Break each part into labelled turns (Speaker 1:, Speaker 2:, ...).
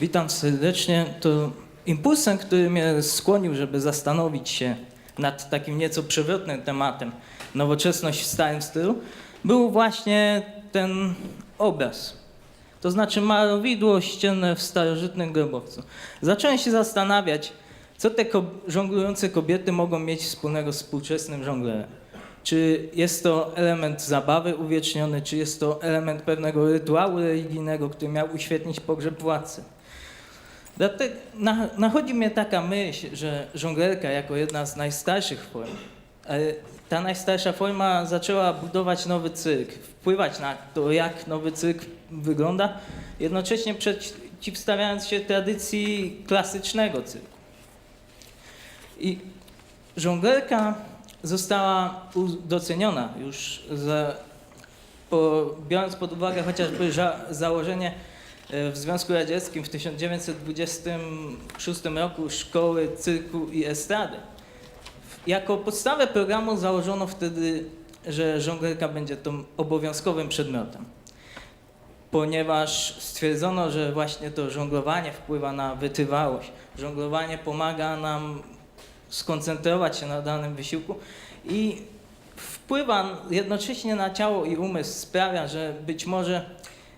Speaker 1: Witam serdecznie. To impulsem, który mnie skłonił, żeby zastanowić się nad takim nieco przewrotnym tematem nowoczesność w starym stylu, był właśnie ten obraz. To znaczy malowidło ścienne w starożytnym grobowcu. Zacząłem się zastanawiać, co te ko- żonglujące kobiety mogą mieć wspólnego z współczesnym żonglerem. Czy jest to element zabawy uwieczniony, czy jest to element pewnego rytuału religijnego, który miał uświetnić pogrzeb władcy. Dlatego na, nachodzi mnie taka myśl, że żonglerka jako jedna z najstarszych form, e, ta najstarsza forma zaczęła budować nowy cyrk, wpływać na to, jak nowy cyrk wygląda, jednocześnie przeciwstawiając się tradycji klasycznego cyrku. I żonglerka została doceniona już za, po, biorąc pod uwagę chociażby założenie w Związku Radzieckim w 1926 roku szkoły cyrku i estrady. Jako podstawę programu założono wtedy, że żonglerka będzie tą obowiązkowym przedmiotem, ponieważ stwierdzono, że właśnie to żonglowanie wpływa na wytrwałość. Żonglowanie pomaga nam skoncentrować się na danym wysiłku i wpływa jednocześnie na ciało i umysł, sprawia, że być może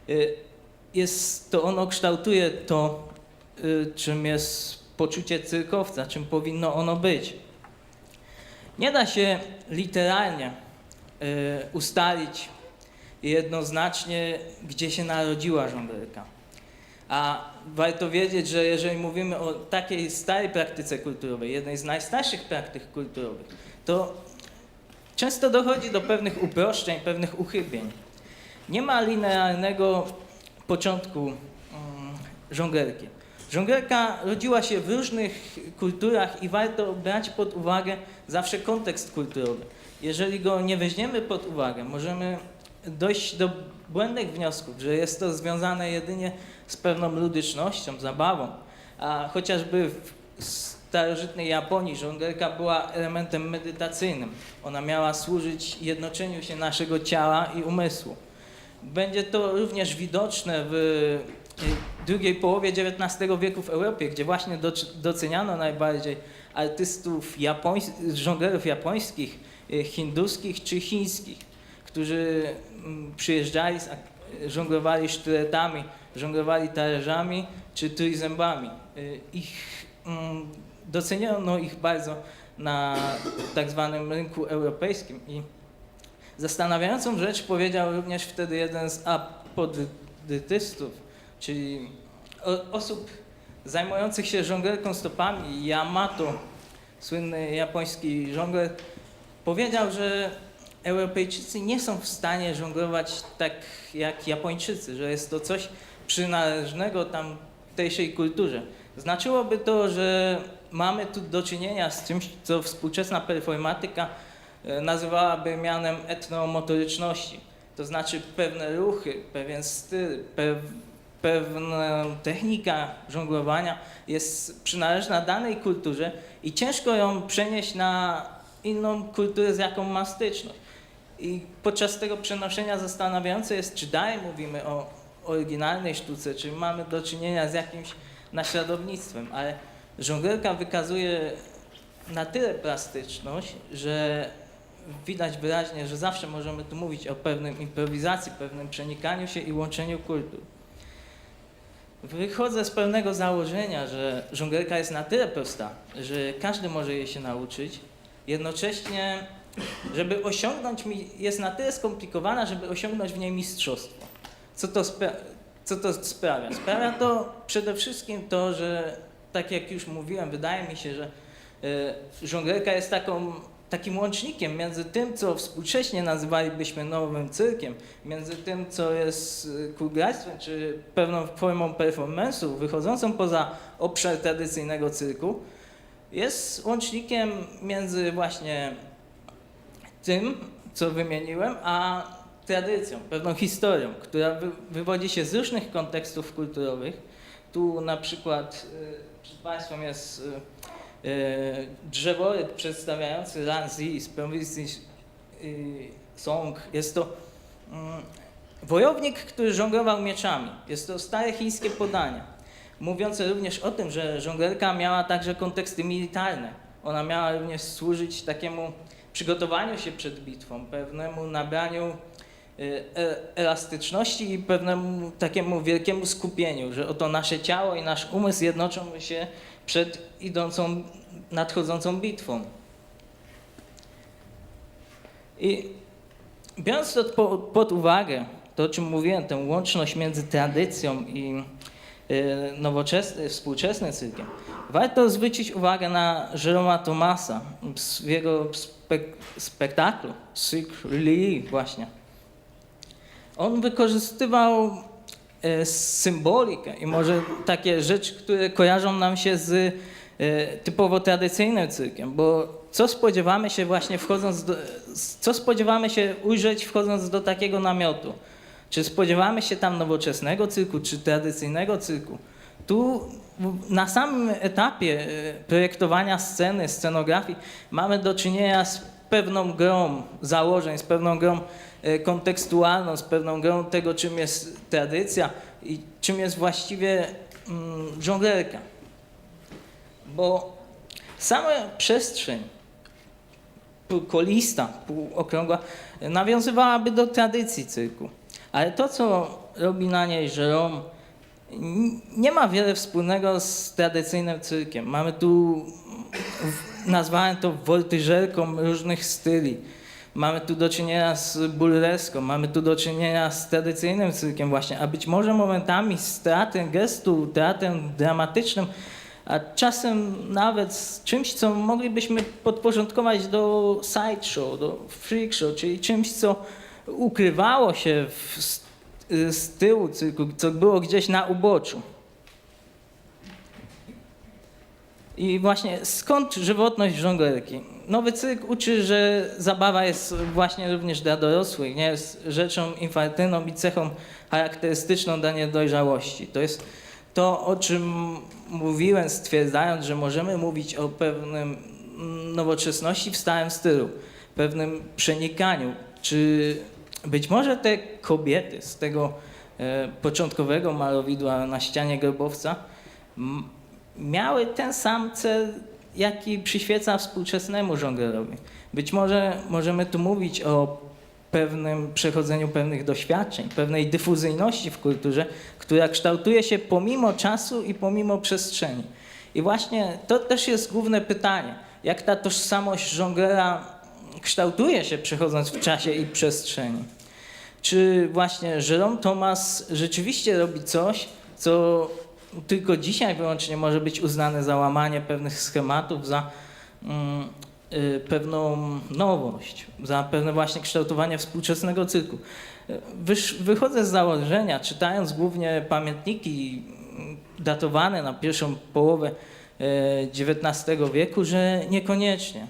Speaker 1: y, jest to ono kształtuje to, y, czym jest poczucie cyrkowca, czym powinno ono być. Nie da się literalnie y, ustalić jednoznacznie, gdzie się narodziła żonglerka. A warto wiedzieć, że jeżeli mówimy o takiej starej praktyce kulturowej, jednej z najstarszych praktyk kulturowych, to często dochodzi do pewnych uproszczeń, pewnych uchybień. Nie ma linearnego początku mm, żonglerki. Żonglerka rodziła się w różnych kulturach i warto brać pod uwagę zawsze kontekst kulturowy. Jeżeli go nie weźmiemy pod uwagę, możemy dojść do błędnych wniosków, że jest to związane jedynie z pewną ludycznością, zabawą. A chociażby w starożytnej Japonii żonglerka była elementem medytacyjnym. Ona miała służyć jednoczeniu się naszego ciała i umysłu. Będzie to również widoczne w y, drugiej połowie XIX wieku w Europie, gdzie właśnie doc- doceniano najbardziej artystów japońs- żonglerów japońskich, y, hinduskich czy chińskich, którzy mm, przyjeżdżali, żonglowali sztyletami, żonglowali talerzami czy trójzębami. Y, Ich, mm, doceniono ich bardzo na tak zwanym rynku europejskim i Zastanawiającą rzecz powiedział również wtedy jeden z apodytystów, czyli osób zajmujących się żonglerką stopami, Yamato, słynny japoński żongler, powiedział, że Europejczycy nie są w stanie żonglować tak jak Japończycy, że jest to coś przynależnego tamtejszej kulturze. Znaczyłoby to, że mamy tu do czynienia z czymś, co współczesna performatyka nazywałaby mianem etnomotoryczności. To znaczy pewne ruchy, pewien styl, pew, pewna technika żonglowania jest przynależna danej kulturze i ciężko ją przenieść na inną kulturę, z jaką ma styczność. I podczas tego przenoszenia zastanawiające jest, czy dalej mówimy o oryginalnej sztuce, czy mamy do czynienia z jakimś naśladownictwem, ale żonglerka wykazuje na tyle plastyczność, że widać wyraźnie, że zawsze możemy tu mówić o pewnym improwizacji, pewnym przenikaniu się i łączeniu kultur. Wychodzę z pewnego założenia, że żonglerka jest na tyle prosta, że każdy może jej się nauczyć. Jednocześnie, żeby osiągnąć, jest na tyle skomplikowana, żeby osiągnąć w niej mistrzostwo. Co to, spra- co to sprawia? Sprawia to przede wszystkim to, że tak jak już mówiłem, wydaje mi się, że y, żonglerka jest taką, takim łącznikiem między tym, co współcześnie nazywalibyśmy nowym cyrkiem, między tym, co jest y, kuglarstwem, czy pewną formą performance'u wychodzącą poza obszar tradycyjnego cyrku, jest łącznikiem między właśnie tym, co wymieniłem, a tradycją, pewną historią, która wy, wywodzi się z różnych kontekstów kulturowych. Tu na przykład y, przed Państwem jest y, drzeworyt przedstawiający Ranzi z prowincji y, Song. Jest to mm, wojownik, który żonglował mieczami. Jest to stare chińskie podanie. mówiące również o tym, że żonglerka miała także konteksty militarne. Ona miała również służyć takiemu przygotowaniu się przed bitwą, pewnemu nabraniu y, e- elastyczności i pewnemu takiemu wielkiemu skupieniu, że oto nasze ciało i nasz umysł jednoczą się przed idącą, nadchodzącą bitwą. I biorąc to po, pod uwagę, to o czym mówiłem, tę łączność między tradycją i y, nowoczesnym, współczesnym cyrkiem, warto zwrócić uwagę na Jeroma Thomasa w jego spek spektaklu Cirque Lee właśnie. On wykorzystywał e, symbolikę i może takie rzeczy, które kojarzą nam się z e, typowo tradycyjnym cyrkiem, bo co spodziewamy się właśnie wchodząc do, co spodziewamy się ujrzeć wchodząc do takiego namiotu? Czy spodziewamy się tam nowoczesnego cyrku, czy tradycyjnego cyrku? Tu na samym etapie e, projektowania sceny, scenografii mamy do czynienia z pewną grą założeń, z pewną grą e, kontekstualną, z pewną grą tego, czym jest tradycja i czym jest właściwie mm, żonglerka. Bo sama przestrzeń półkolista, półokrągła nawiązywałaby do tradycji cyrku. Ale to, co robi na niej Jerome, nie ma wiele wspólnego z tradycyjnym cyrkiem. Mamy tu, nazwałem to woltyżerką różnych styli. Mamy tu do czynienia z burleską, mamy tu do czynienia z tradycyjnym cyrkiem właśnie, a być może momentami z teatrem gestu, teatrem dramatycznym, a czasem nawet z czymś, co moglibyśmy podporządkować do sideshow, do freak show, czyli czymś, co ukrywało się w, z, z tyłu cyrku, co było gdzieś na uboczu. I właśnie skąd żywotność żonglerki? Nowy cyrk uczy, że zabawa jest właśnie również dla dorosłych, nie jest rzeczą infantylną i cechą charakterystyczną dla niedojrzałości. To jest to, o czym mówiłem, stwierdzając, że możemy mówić o pewnym nowoczesności w stałym stylu, pewnym przenikaniu. Czy być może te kobiety z tego e, początkowego malowidła na ścianie grobowca miały ten sam cel, jaki przyświeca współczesnemu żonglerowi. Być może możemy tu mówić o pewnym przechodzeniu pewnych doświadczeń, pewnej dyfuzyjności w kulturze, która kształtuje się pomimo czasu i pomimo przestrzeni. I właśnie to też jest główne pytanie, jak ta tożsamość żonglera kształtuje się przechodząc w czasie i przestrzeni. Czy właśnie Jerome Thomas rzeczywiście robi coś, co tylko dzisiaj wyłącznie może być uznane za łamanie pewnych schematów, za mm, y, pewną nowość, za pewne właśnie kształtowanie współczesnego cyrku. Wychodzę z założenia, czytając głównie pamiętniki mm, datowane na pierwszą połowę XIX wieku, że niekoniecznie.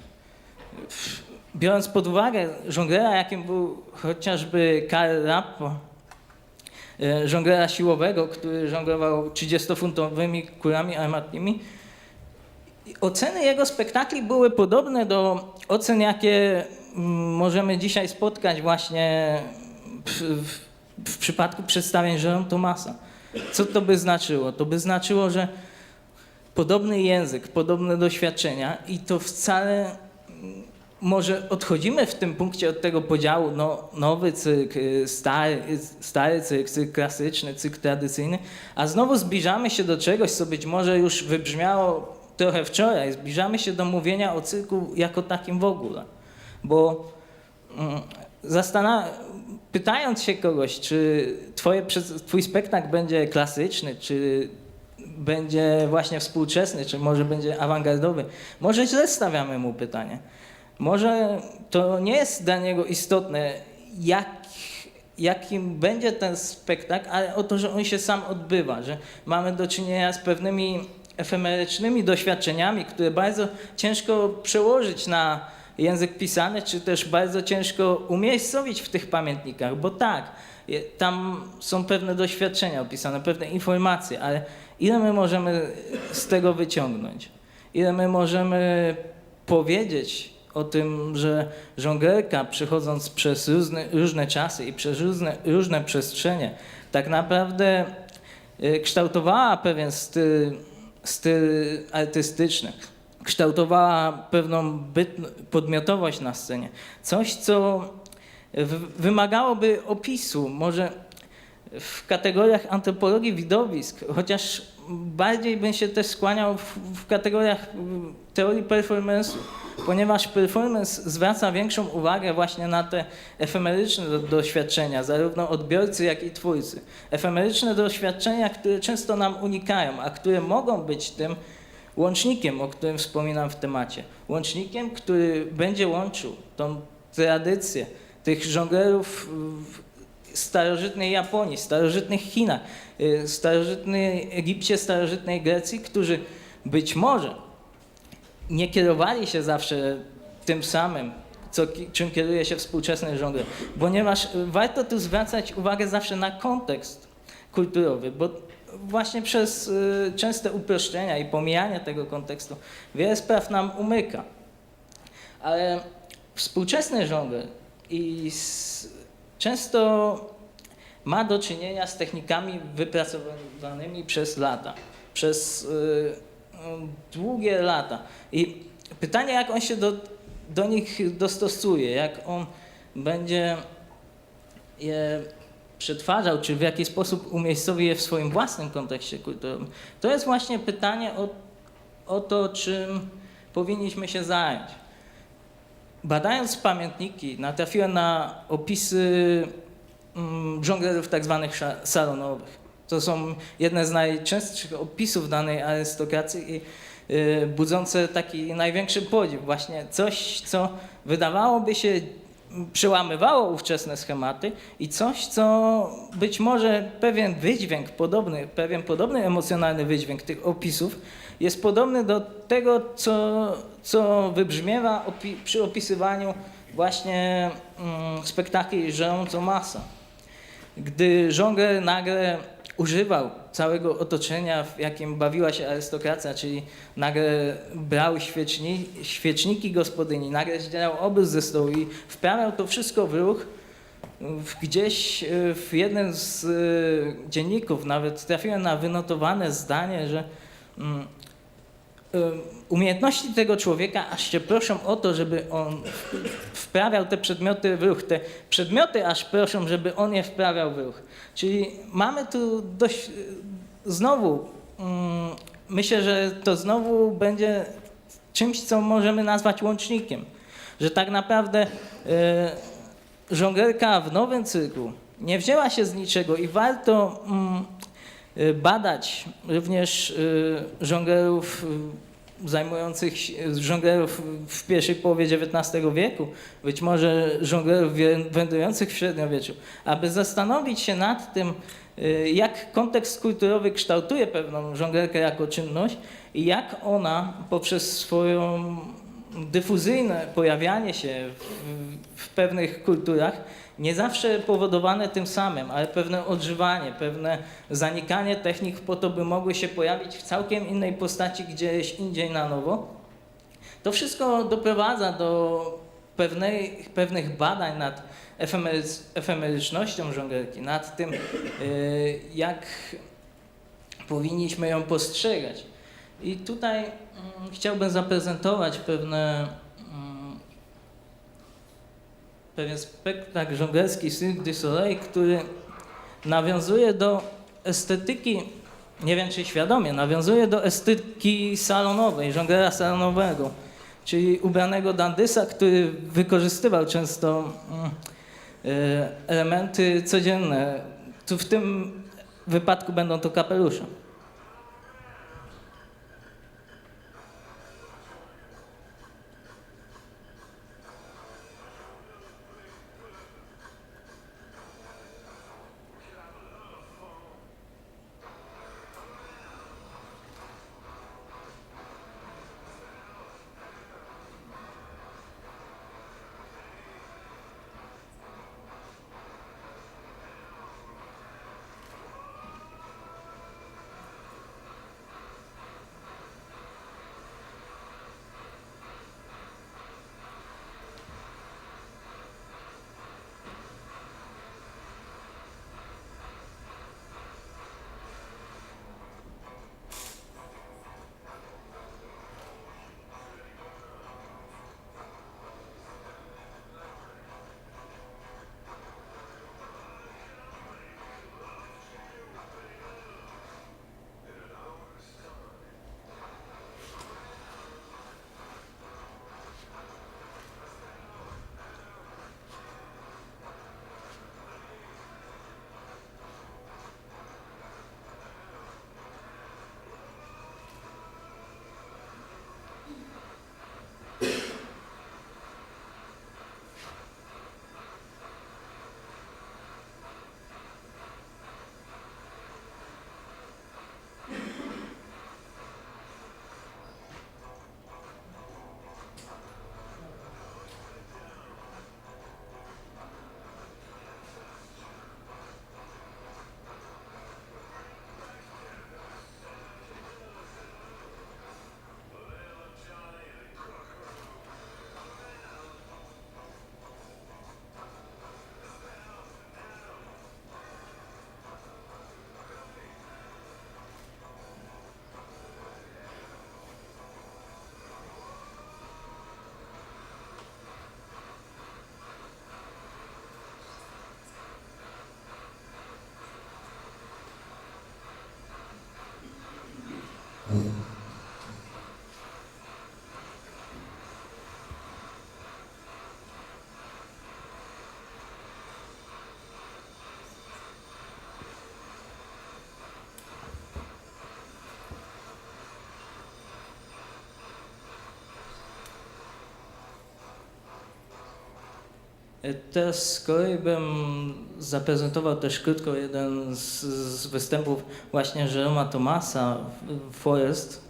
Speaker 1: Biorąc pod uwagę żonglera, jakim był chociażby Karl Rappo, e, żonglera siłowego, który żonglował 30-funtowymi kulami armatnimi. Oceny jego spektakli były podobne do ocen, jakie mm, możemy dzisiaj spotkać właśnie w, w, w przypadku przedstawień Jerome Thomasa. Co to by znaczyło? To by znaczyło, że podobny język, podobne doświadczenia i to wcale może odchodzimy w tym punkcie od tego podziału no, nowy cyrk, y, stary, stary cyrk klasyczny, cyrk tradycyjny, a znowu zbliżamy się do czegoś, co być może już wybrzmiało trochę wczoraj. Zbliżamy się do mówienia o cyrku jako takim w ogóle. Bo mm, zastana- pytając się kogoś, czy twoje, twój spektakl będzie klasyczny, czy będzie właśnie współczesny, czy może będzie awangardowy, może źle stawiamy mu pytanie. Może to nie jest dla niego istotne, jak, jakim będzie ten spektakl, ale o to, że on się sam odbywa, że mamy do czynienia z pewnymi efemerycznymi doświadczeniami, które bardzo ciężko przełożyć na język pisany, czy też bardzo ciężko umiejscowić w tych pamiętnikach, bo tak, tam są pewne doświadczenia opisane, pewne informacje, ale ile my możemy z tego wyciągnąć? Ile my możemy powiedzieć o tym, że żonglerka przechodząc przez różne, różne czasy i przez różne, różne przestrzenie, tak naprawdę y, kształtowała pewien styl, styl artystyczny, kształtowała pewną byt, podmiotowość na scenie. Coś, co wymagałoby opisu, może w kategoriach antropologii widowisk, chociaż bardziej bym się też skłaniał w, w kategoriach mm, teorii performance'u, ponieważ performance zwraca większą uwagę właśnie na te efemeryczne do, doświadczenia, zarówno odbiorcy, jak i twórcy. Efemeryczne doświadczenia, które często nam unikają, a które mogą być tym łącznikiem, o którym wspominam w temacie. Łącznikiem, który będzie łączył tą tradycję tych żonglerów starożytnej Japonii, starożytnych Chinach, y, starożytnej Egipcie, starożytnej Grecji, którzy być może nie kierowali się zawsze tym samym, co, czym kieruje się współczesny żongler, ponieważ warto tu zwracać uwagę zawsze na kontekst kulturowy, bo właśnie przez y, częste uproszczenia i pomijanie tego kontekstu wiele spraw nam umyka. Ale współczesny żongler i często ma do czynienia z technikami wypracowanymi przez lata, przez y, y, długie lata. I pytanie, jak on się do, do nich dostosuje, jak on będzie je przetwarzał, czy w jaki sposób umiejscowi je w swoim własnym kontekście kulturowym. To jest właśnie pytanie o, o to, czym powinniśmy się zająć. Badając pamiętniki, natrafiłem na opisy mm, żonglerów tak zwanych salonowych. To są jedne z najczęstszych opisów danej arystokracji y, budzące taki największy podziw. Właśnie coś, co wydawałoby się mm, przełamywało ówczesne schematy i coś, co być może pewien wydźwięk podobny, pewien podobny emocjonalny wydźwięk tych opisów jest podobny do tego, co, co wybrzmiewa opi- przy opisywaniu właśnie mm, spektakli Jean Thomasa. Gdy żongler nagle używał całego otoczenia, w jakim bawiła się arystokracja, czyli nagle brał świeczni, świeczniki gospodyni, nagle zdzierał obrys ze stołu i wprawiał to wszystko w ruch, gdzieś w jednym z y, dzienników nawet trafiłem na wynotowane zdanie, że mm, umiejętności tego człowieka aż się proszą o to, żeby on wprawiał te przedmioty w ruch. Te przedmioty aż proszą, żeby on je wprawiał w ruch. Czyli mamy tu dość, znowu, mm, myślę, że to znowu będzie czymś, co możemy nazwać łącznikiem. Że tak naprawdę y, żonglerka w nowym cyklu nie wzięła się z niczego i warto mm, y, badać również y, żonglerów y, zajmujących żonglerów w pierwszej połowie XIX wieku, być może żonglerów wędrujących w średniowieczu, aby zastanowić się nad tym, y, jak kontekst kulturowy kształtuje pewną żonglerkę jako czynność i jak ona poprzez swoją dyfuzyjne pojawianie się w, w pewnych kulturach, nie zawsze powodowane tym samym, ale pewne odżywanie, pewne zanikanie technik po to, by mogły się pojawić w całkiem innej postaci gdzieś indziej na nowo. To wszystko doprowadza do pewnej, pewnych badań nad efemeryc- efemerycznością żonglerki, nad tym, yy, jak powinniśmy ją postrzegać. I tutaj mm, chciałbym zaprezentować pewne, mm, pewien spektakl żonglerski Cirque du Soleil, który nawiązuje do estetyki, nie wiem czy świadomie, nawiązuje do estetyki salonowej, żonglera salonowego, czyli ubranego dandysa, który wykorzystywał często mm, e, elementy codzienne. Tu w tym wypadku będą to kapelusze. Teraz z kolei bym zaprezentował też krótko jeden z, z występów właśnie Jeroma w Forest.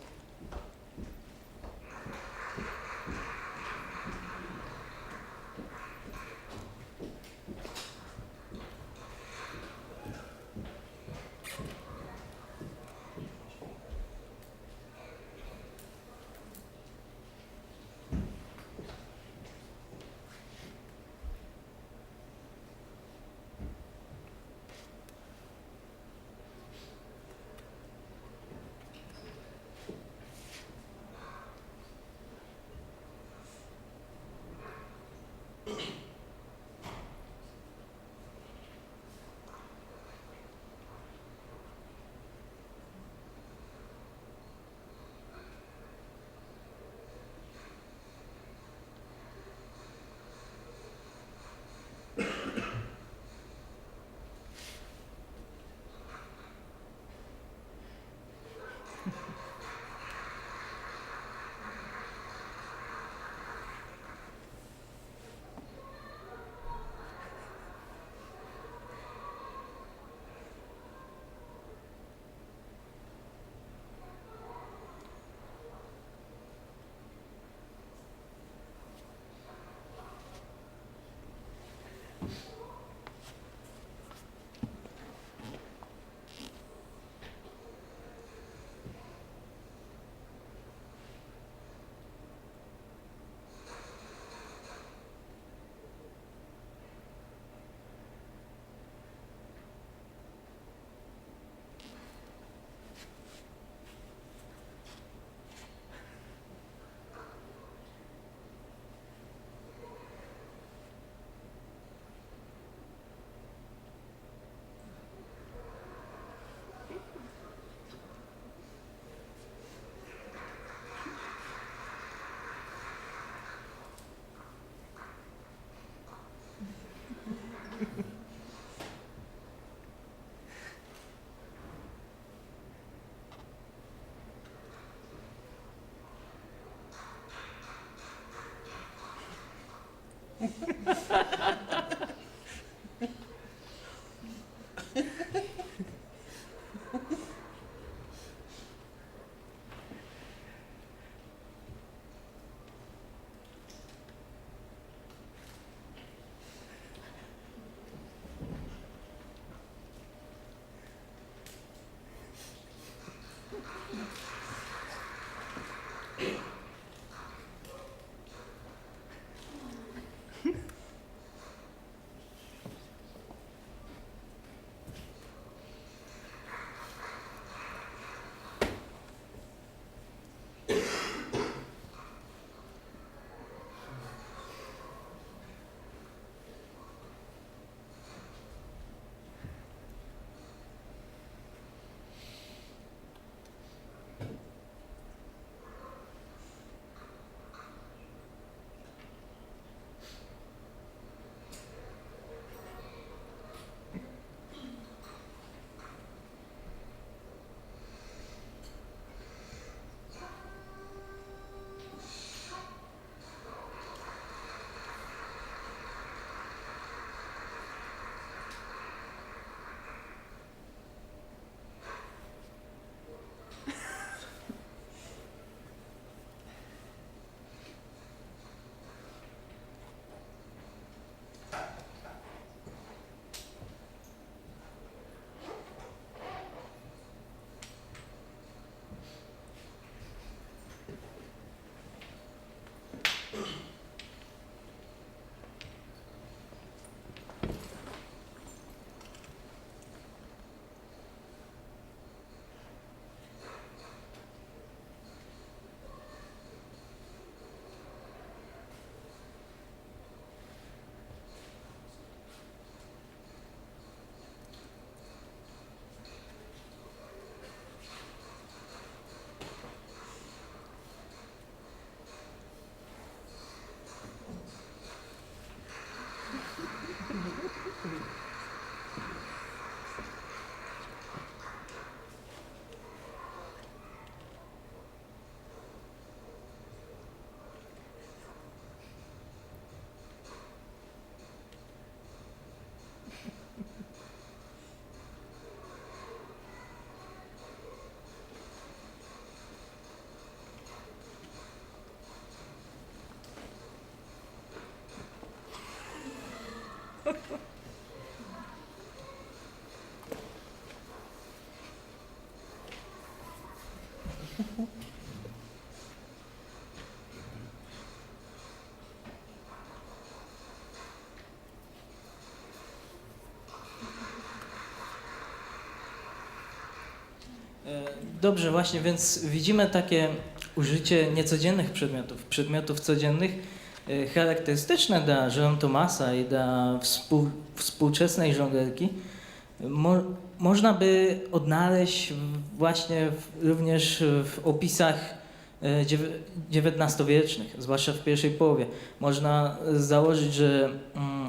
Speaker 1: Yeah. Dobrze, właśnie, więc widzimy takie użycie niecodziennych przedmiotów, przedmiotów codziennych, e, charakterystyczne dla Jerome Thomasa i dla współ, współczesnej żonglerki. Mo, można by odnaleźć właśnie w, również w opisach XIX-wiecznych, zwłaszcza w pierwszej połowie. Można założyć, że mm,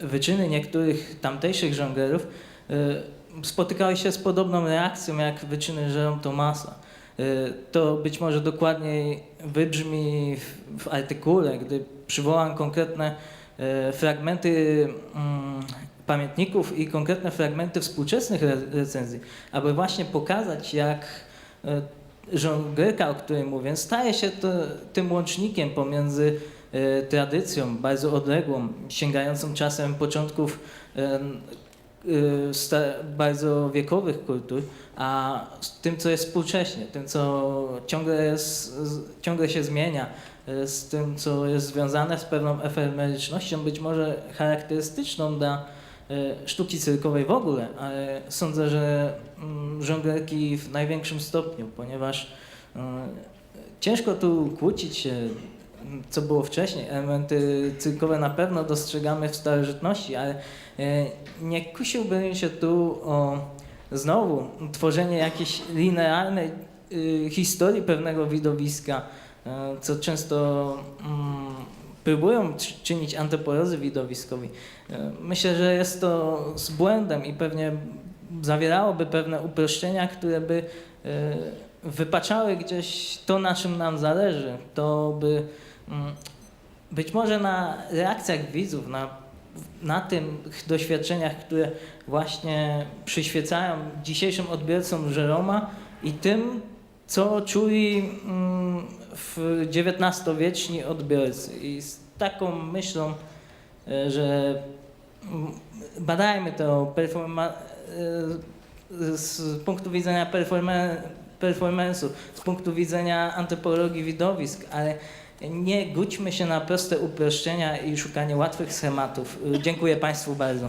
Speaker 1: wyczyny niektórych tamtejszych żonglerów e, spotykały się z podobną reakcją jak wyczyny Jerome Thomasa. Y, To być może dokładniej wybrzmi w, w artykule, gdy przywołam konkretne e, fragmenty mm, pamiętników i konkretne fragmenty współczesnych re- recenzji, aby właśnie pokazać, jak e, żonglerka, o której mówię, staje się to, tym łącznikiem pomiędzy tradycją bardzo odległą, sięgającą czasem początków y, bardzo wiekowych kultur, a tym, co jest współcześnie, tym, co ciągle, jest, ciągle się zmienia, y, z tym, co jest związane z pewną efemerycznością, być może charakterystyczną dla y, sztuki cyrkowej w ogóle, ale sądzę, że mm, żonglerki w największym stopniu, ponieważ y, ciężko tu kłócić się, co było wcześniej. Elementy cyrkowe na pewno dostrzegamy w starożytności, ale e, nie kusiłbym się tu o znowu tworzenie jakiejś linearnej y, historii pewnego widowiska, e, co często mm, próbują czy- czynić antropolodzy widowiskowi. E, Myślę, że jest to z błędem i pewnie zawierałoby pewne uproszczenia, które by wypaczały gdzieś to, na czym nam zależy. To by być może na reakcjach widzów, na, na tych doświadczeniach, które właśnie przyświecają dzisiejszym odbiorcom Żeroma i tym, co czuli mm, w XIX-wieczni odbiorcy. I z taką myślą, e, że mm, badajmy to performa- e, z punktu widzenia performa- performance'u, z punktu widzenia antropologii widowisk, ale nie gódźmy się na proste uproszczenia i szukanie łatwych schematów. Dziękuję Państwu bardzo.